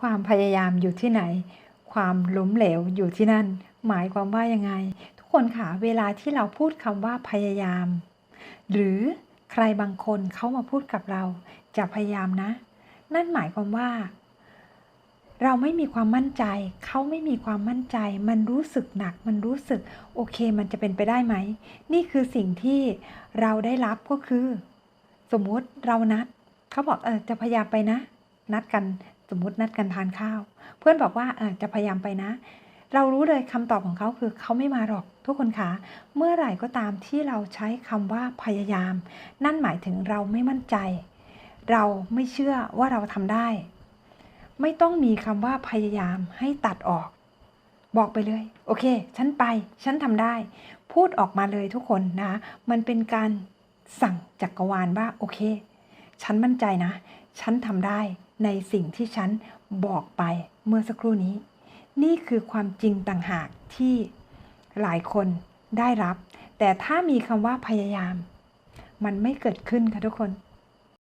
ความพยายามอยู่ที่ไหน ความล้มเหลวอยู่ที่นั่น หมายความว่ายังไง ทุกคนค่ะเวลาที่เราพูดคำว่าพยายาม หรือใครบางคนเขามาพูดกับเราจะพยายามนะ นั่นหมายความว่า เราไม่มีความมั่นใจ เขาไม่มีความมั่นใจ มันรู้สึกหนัก มันรู้สึกโอเค มันจะเป็นไปได้ไหม นี่คือสิ่งที่เราได้รับก็คือ สมมุติเรานัดเขาบอกเออจะพยายามไปนะ นัดกัน สมมตินัดกันทานข้าว เพื่อนบอกว่าจะพยายามไปนะ เรารู้เลยคำตอบของเขาคือเขาไม่มาหรอกทุกคนคะเมื่อไหร่ก็ตามที่เราใช้คำว่าพยายาม นั่นหมายถึงเราไม่มั่นใจ เราไม่เชื่อว่าเราทำได้ ไม่ต้องมีคำว่าพยายามให้ตัดออก บอกไปเลย โอเค ฉันไป ฉันทำได้ พูดออกมาเลยทุกคนนะ มันเป็นการสั่งจักรวาลว่าโอเค ฉันมั่นใจนะ ฉันทำได้ในสิ่งที่ฉันบอกไปเมื่อสักครู่นี้ นี่คือความจริงต่างหากที่หลายคนได้รับ แต่ถ้ามีคำว่าพยายาม มันไม่เกิดขึ้นค่ะทุกคน